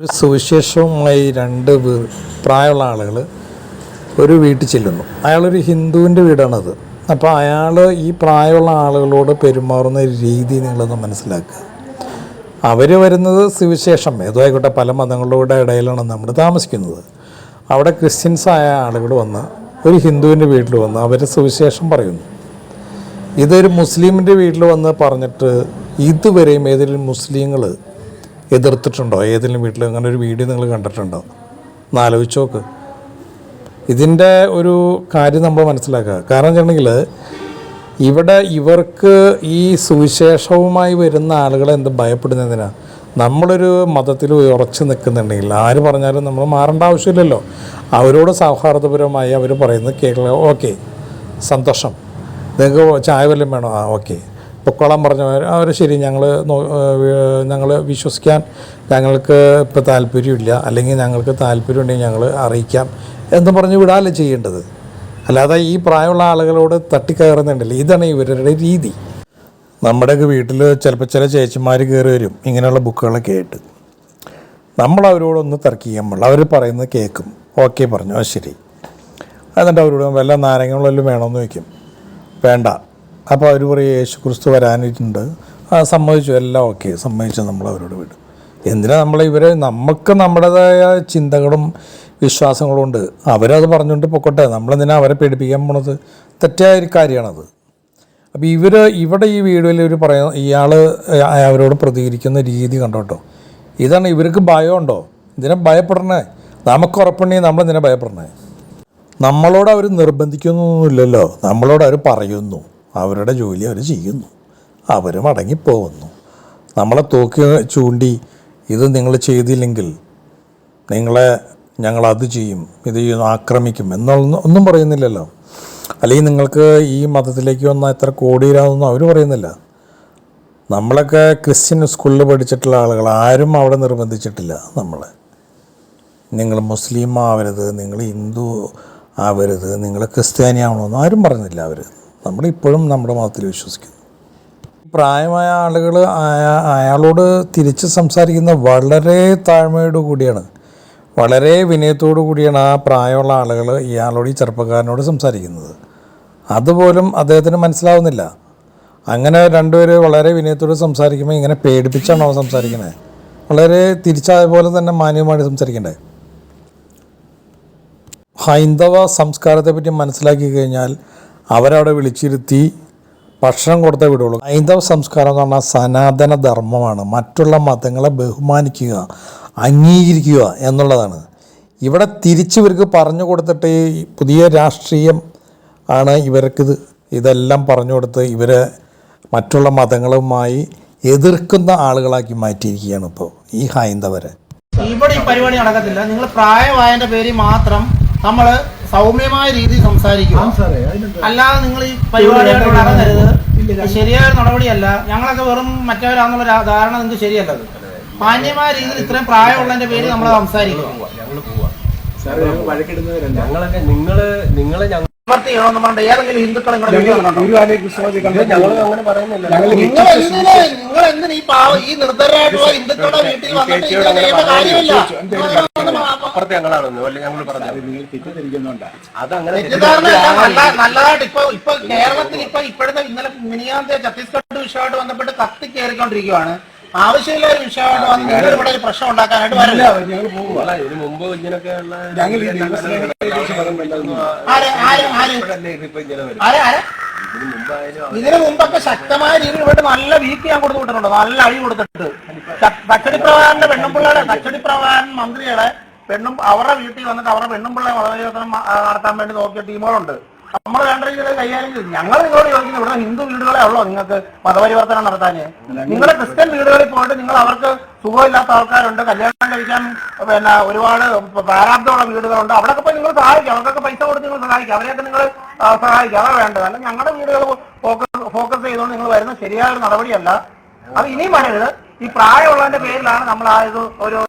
ഒരു സുവിശേഷവുമായി രണ്ട് പ്രായമുള്ള ആളുകൾ ഒരു വീട്ടിൽ ചെല്ലുന്നു. അയാളൊരു ഹിന്ദുവിന്റെ വീടാണത്. അപ്പോൾ അയാൾ ഈ പ്രായമുള്ള ആളുകളോട് പെരുമാറുന്ന രീതി നിങ്ങളൊന്ന് മനസ്സിലാക്കുക. അവർ വരുന്നത് സുവിശേഷം. ഏതോ ആയിക്കോട്ടെ പല മതങ്ങളുടെ ഇടയിലാണ് നമ്മൾ താമസിക്കുന്നത്. അവിടെ ക്രിസ്ത്യൻസ് ആയ ആളുകൾ വന്ന് ഒരു ഹിന്ദുവിന്റെ വീട്ടിൽ വന്ന് അവർ സുവിശേഷം പറയുന്നു. ഇതൊരു മുസ്ലിമിന്റെ വീട്ടിൽ വന്ന് പറഞ്ഞിട്ട് ഇതുവരെയും ഏതെങ്കിലും മുസ്ലിങ്ങൾ എതിർത്തിട്ടുണ്ടോ? ഏതെങ്കിലും വീട്ടിൽ അങ്ങനെ ഒരു വീഡിയോ നിങ്ങൾ കണ്ടിട്ടുണ്ടോ? നോക്ക്. ഇതിന്റെ ഒരു കാര്യം നമ്മൾ മനസ്സിലാക്കുക. കാരണം വെച്ചിട്ടുണ്ടെങ്കിൽ ഇവിടെ ഇവർക്ക് ഈ സുവിശേഷവുമായി വരുന്ന ആളുകളെ എന്ത് ഭയപ്പെടുന്നതിനാ നമ്മളൊരു മതത്തിൽ ഉറച്ചു നിൽക്കുന്നുണ്ടെങ്കിൽ ആര് പറഞ്ഞാലും നമ്മൾ മാറേണ്ട ആവശ്യമില്ലല്ലോ. അവരോട് സൗഹാർദ്ദപരമായി അവർ പറയുന്നത് കേൾക്കുക ഓക്കെ സന്തോഷം. നിങ്ങൾക്ക് ചായ വല്ലതും വേണോ? ആ ഓക്കെ. പൊക്കോളാൻ പറഞ്ഞവർ അവർ ശരി ഞങ്ങൾ ഞങ്ങൾ വിശ്വസിക്കാൻ ഞങ്ങൾക്ക് ഇപ്പോൾ താല്പര്യമില്ല. അല്ലെങ്കിൽ ഞങ്ങൾക്ക് താല്പര്യമുണ്ടെങ്കിൽ ഞങ്ങൾ അറിയിക്കാം എന്ന് പറഞ്ഞ് വിടാല്ലേ ചെയ്യേണ്ടത്? അല്ലാതെ ഈ പ്രായമുള്ള ആളുകളോട് തട്ടിക്കയറുന്നുണ്ടല്ലോ? ഇതാണ് ഇവരുടെ രീതി. നമ്മുടെയൊക്കെ വീട്ടിൽ ചിലപ്പോൾ ചില ചേച്ചിമാർ കയറി വരും ഇങ്ങനെയുള്ള ബുക്കുകളൊക്കെ ആയിട്ട്. നമ്മൾ അവരോടൊന്ന് തർക്കിക്കാൻ പാടില്ല. അവർ പറയുന്നത് കേൾക്കും ഓക്കെ പറഞ്ഞു. ശരി. എന്നിട്ട് അവരോട് വല്ല നാരങ്ങളും വേണമെന്ന് വയ്ക്കും വേണ്ട. അപ്പോൾ അവർ പറയും യേശു ക്രിസ്തു വരാനിട്ടുണ്ട് ആ സമ്മതിച്ചു. എല്ലാം ഓക്കെ. സമ്മതിച്ചു നമ്മൾ അവരോട് വിടും എന്തിനാ നമ്മൾ ഇവരെ? നമുക്ക് നമ്മുടേതായ ചിന്തകളും വിശ്വാസങ്ങളും ഉണ്ട്. അവരത് പറഞ്ഞുകൊണ്ട് പൊക്കോട്ടെ. നമ്മളെന്തിനാ അവരെ പേടിപ്പിക്കാൻ പോണത്? തെറ്റായ ഒരു കാര്യമാണത്. അപ്പോൾ ഇവർ ഇവിടെ ഈ വീഡിയോയിൽ ഇവർ പറയുന്ന ഇയാൾ അവരോട് പ്രതികരിക്കുന്ന രീതി കണ്ടോട്ടോ ഇതാണ് ഇവർക്ക് ഭയമുണ്ടോ ഇതിനെ ഭയപ്പെടണേ. നമുക്ക് ഉറപ്പുണ്ടെങ്കിൽ ഇതിനെ ഭയപ്പെടണേ? നമ്മളോട് അവർ നിർബന്ധിക്കുന്നൊന്നുമില്ലല്ലോ. നമ്മളോട് അവർ പറയുന്നു. അവരുടെ ജോലി അവർ ചെയ്യുന്നു. അവർ മടങ്ങിപ്പോകുന്നു. നമ്മളെ തോക്കി ചൂണ്ടി ഇത് നിങ്ങൾ ചെയ്തില്ലെങ്കിൽ നിങ്ങളെ ഞങ്ങൾ അത് ചെയ്യും ഇത് ആക്രമിക്കും എന്നുള്ള ഒന്നും പറയുന്നില്ലല്ലോ. അല്ലെങ്കിൽ നിങ്ങൾക്ക് ഈ മതത്തിലേക്ക് വന്നാൽ എത്ര കോടിയിലാണെന്നൊന്നും അവർ പറയുന്നില്ല. നമ്മളൊക്കെ ക്രിസ്ത്യൻ സ്കൂളിൽ പഠിച്ചിട്ടുള്ള ആളുകൾ ആരും അവിടെ നിർബന്ധിച്ചിട്ടില്ല നമ്മളെ. നിങ്ങൾ മുസ്ലിം ആവരുത് നിങ്ങൾ ഹിന്ദു ആവരുത് നിങ്ങൾ ക്രിസ്ത്യാനി ആവണമെന്ന് ആരും പറഞ്ഞില്ല അവർ നമ്മളിപ്പോഴും നമ്മുടെ മതത്തിൽ വിശ്വസിക്കുന്നു. പ്രായമായ ആളുകൾ അയാളോട് തിരിച്ച് സംസാരിക്കുന്ന വളരെ താഴ്മയോട് കൂടിയാണ് വളരെ വിനയത്തോടു കൂടിയാണ് ആ പ്രായമുള്ള ആളുകൾ ഇയാളോട് ഈ ചെറുപ്പക്കാരനോട് സംസാരിക്കുന്നത്. അതുപോലും അദ്ദേഹത്തിന് മനസ്സിലാവുന്നില്ല. അങ്ങനെ രണ്ടുപേര് വളരെ വിനയത്തോട് സംസാരിക്കുമ്പോൾ ഇങ്ങനെ പേടിപ്പിച്ചാണോ സംസാരിക്കുന്നത് വളരെ തിരിച്ചതുപോലെ തന്നെ മാന്യമായി സംസാരിക്കണ്ടേ? ഹൈന്ദവ സംസ്കാരത്തെപ്പറ്റി മനസ്സിലാക്കി കഴിഞ്ഞാൽ അവരവിടെ വിളിച്ചിരുത്തി ഭക്ഷണം കൊടുത്തേ വിടുള്ളൂ. ഹൈന്ദവ സംസ്കാരം എന്ന് പറഞ്ഞാൽ സനാതന ധർമ്മമാണ്. മറ്റുള്ള മതങ്ങളെ ബഹുമാനിക്കുക അംഗീകരിക്കുക എന്നുള്ളതാണ്. ഇവിടെ തിരിച്ച് ഇവർക്ക് പറഞ്ഞു കൊടുത്തിട്ട് പുതിയ രാഷ്ട്രീയം ആണ് ഇവർക്കിത് ഇതെല്ലാം പറഞ്ഞു കൊടുത്ത് ഇവരെ മറ്റുള്ള മതങ്ങളുമായി എതിർക്കുന്ന ആളുകളാക്കി മാറ്റിയിരിക്കുകയാണ് ഇപ്പോൾ ഈ ഹൈന്ദവരെ. ഇവിടെ ഈ പരിപാടി നടക്കത്തില്ല. നിങ്ങൾ പ്രായമായ പേരിൽ മാത്രം നമ്മൾ സൗമ്യമായ രീതിയിൽ സംസാരിക്കുക. അല്ലാതെ നിങ്ങൾ ഈ പരിപാടിയായിട്ട് നടന്നരുത് ശരിയായ ഒരു നടപടിയല്ല. ഞങ്ങളൊക്കെ വെറും മറ്റവരാന്നുള്ള ധാരണ നിങ്ങൾക്ക് ശരിയല്ലത് മാന്യമായ രീതിയിൽ ഇത്രയും പ്രായമുള്ളതിന്റെ പേര് നമ്മൾ സംസാരിക്കുക ഞങ്ങളൊക്കെ നിങ്ങൾ നിങ്ങളെ ഏതെങ്കിലും ഹിന്ദുക്കൾ നിങ്ങൾ എന്തിനാ ഈ പാവ ഈ നിർദ്ധരായിട്ടുള്ള ഹിന്ദുക്കളുടെ വീട്ടിൽ വന്നിട്ട് കാര്യമില്ല അപ്പുറത്ത് ഞങ്ങളാണെന്ന്? അല്ലെ ഞങ്ങൾ പറഞ്ഞു അത് അങ്ങനെ നല്ലതായിട്ട് ഇപ്പൊ ഇപ്പൊ കേരളത്തിൽ ഇപ്പൊ ഇപ്പോഴത്തെ ഇന്നലെ മിനിയാന്ത ഛത്തീസ്ഗഡ് വിഷയമായിട്ട് ബന്ധപ്പെട്ട് കത്തി കയറിക്കൊണ്ടിരിക്കുവാണ്. ആവശ്യമില്ല ഒരു വിഷയമായിട്ട് വന്ന് നിങ്ങൾ ഇവിടെ ഒരു പ്രശ്നം ഉണ്ടാക്കാനായിട്ട് വരില്ല മുമ്പ് ഇതിനു മുമ്പൊക്കെ ശക്തമായ രീതിയിൽ ഇവിടെ നല്ല വീക്ക് ഞാൻ കൊടുത്തു വിട്ടിട്ടുണ്ട്. നല്ല അഴി കൊടുത്തിട്ട് തച്ചടി പ്രവാഹന്റെ പെണ്ണുമ്പിള്ളയുടെ തച്ചടി പ്രവാഹൻ മന്ത്രിയുടെ പെണ്ണും അവരുടെ വീട്ടിൽ വന്നിട്ട് അവരുടെ വളരെ ആ, നടത്താൻ വേണ്ടി നോക്കിയ ടീമുകളുണ്ട്. നമ്മൾ വേണ്ട രീതിയിൽ കൈകാര്യം ചെയ്തു. ഞങ്ങൾ നിങ്ങളോട് ചോദിക്കുന്നത് ഇവിടെ ഹിന്ദു വീടുകളെ ഉള്ളോ നിങ്ങൾക്ക് മതപരിവർത്തനം നടത്താന് നിങ്ങൾ ക്രിസ്ത്യൻ വീടുകളിൽ പോയിട്ട് നിങ്ങൾ അവർക്ക് സുഖമില്ലാത്ത ആൾക്കാരുണ്ട് കല്യാണം കഴിക്കാൻ പിന്നെ ഒരുപാട് പ്രാരാബ്ദമുള്ള വീടുകളുണ്ട്. അവിടെയൊക്കെ പോയി നിങ്ങൾ സഹായിക്കും. അവർക്കൊക്കെ പൈസ കൊടുത്ത് നിങ്ങൾ സഹായിക്കും. അവരെയൊക്കെ നിങ്ങൾ സഹായിക്കും. അതാ വേണ്ടത്. അല്ല ഞങ്ങളുടെ വീടുകൾ ഫോക്കസ് ഫോക്കസ് ചെയ്തുകൊണ്ട് നിങ്ങൾ വരുന്ന ശരിയായ ഒരു നടപടിയല്ല. അത് ഇനിയും വരരുത്. ഈ പ്രായമുള്ളതിന്റെ പേരിലാണ് നമ്മൾ ആ ഒരു